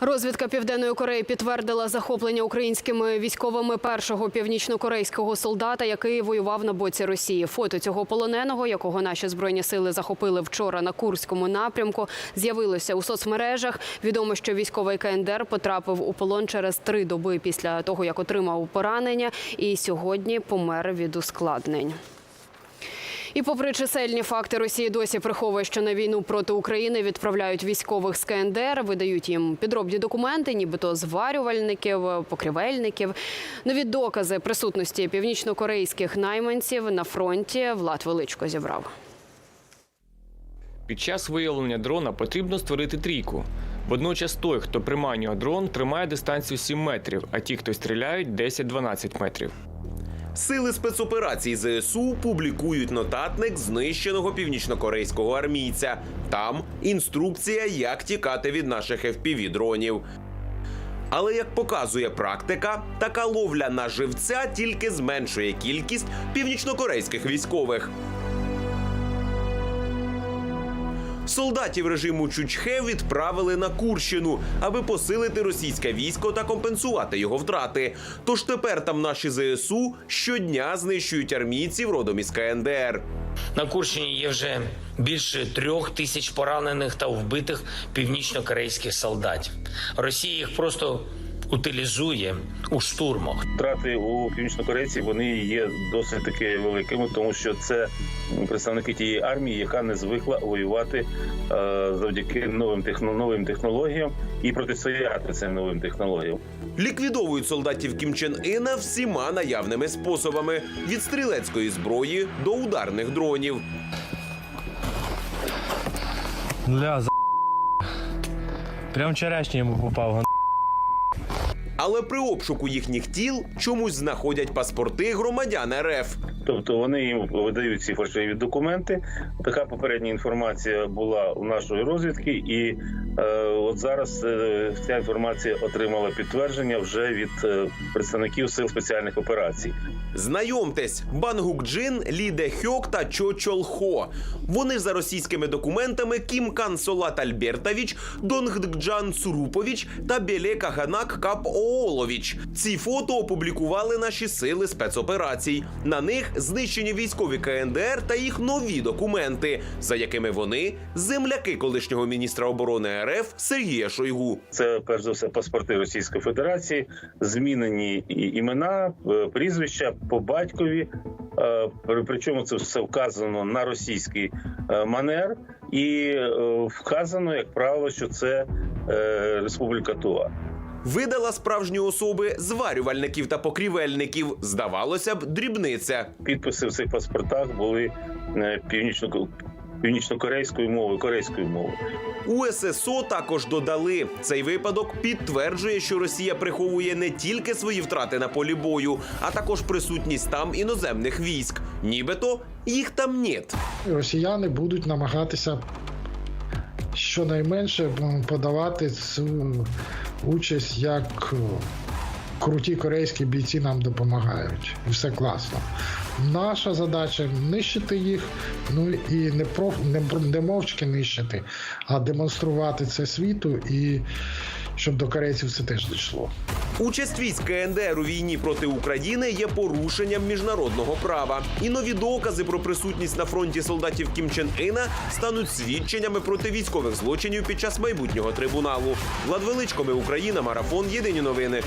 Розвідка Південної Кореї підтвердила захоплення українськими військовими першого північнокорейського солдата, який воював на боці Росії. Фото цього полоненого, якого наші збройні сили захопили вчора на Курському напрямку, з'явилося у соцмережах. Відомо, що військовий КНДР потрапив у полон через три доби після того, як отримав поранення, і сьогодні помер від ускладнень. І попри чисельні факти, Росія досі приховує, що на війну проти України відправляють військових з КНДР, видають їм підробні документи, нібито зварювальників, покрівельників. Нові докази присутності північнокорейських найманців на фронті Влад Величко зібрав. Під час виявлення дрона потрібно створити трійку. Водночас той, хто приманює дрон, тримає дистанцію 7 метрів, а ті, хто стріляють, 10-12 метрів. Сили спецоперацій ЗСУ публікують нотатник знищеного північнокорейського армійця. Там інструкція, як тікати від наших fpv дронів. Але як показує практика, така ловля на живця тільки зменшує кількість північнокорейських військових. Солдатів режиму Чучхе відправили на Курщину, аби посилити російське військо та компенсувати його втрати. Тож тепер там наші ЗСУ щодня знищують армійців родом із КНДР. На Курщині є вже більше трьох тисяч поранених та вбитих північно-корейських солдатів. Росія їх просто утилізує у штурмах. Втрати у північнокорейців вони є досить таки великими, тому що це представники тієї армії, яка не звикла воювати е, завдяки новим новим технологіям і протистояти цим новим технологіям. Ліквідовують солдатів Кім Чен Ина всіма наявними способами: від стрілецької зброї до ударних дронів. Ля, за... Прям вчорашній йому попав. Але при обшуку їхніх тіл чомусь знаходять паспорти громадян РФ. Тобто вони їм видають ці фальшиві документи. Така попередня інформація була у нашої розвідки, і е, от зараз е, ця інформація отримала підтвердження вже від е, представників сил спеціальних операцій. Знайомтесь, Бангук Джин, Лі Хьок та Чо Чол Хо. Вони за російськими документами Кім Кан Солат Альбертович, Донгдджан Цурупович та Беле Каганак Кап Оолович. Ці фото опублікували наші сили спецоперацій. На них знищені військові КНДР та їх нові документи, за якими вони земляки колишнього міністра оборони РФ Сергія Шойгу. Це перш за все паспорти Російської Федерації, змінені імена, е, прізвища по батькові. Е, при- Причому це все вказано на російський е, манер, і вказано, як правило, що це Республіка Тува. Видала справжні особи зварювальників та покрівельників. Здавалося б, дрібниця. Підписи в цих паспортах були е, північно північно-корейською мовою, корейською мовою. У ССО також додали цей випадок підтверджує, що Росія приховує не тільки свої втрати на полі бою, а також присутність там іноземних військ. Нібито їх там нет. росіяни будуть намагатися щонайменше подавати цю участь як е, круті корейські бійці нам допомагають. І все класно. Наша задача нищити їх, ну і не про не, не мовчки нищити, а демонструвати це світу і щоб до корейців це теж дійшло. Участь військ КНДР у війні проти України є порушенням міжнародного права. І нові докази про присутність на фронті солдатів Кім Чен Іна стануть свідченнями проти військових злочинів під час майбутнього трибуналу. Владвеличко, ми Україна, марафон. Єдині новини.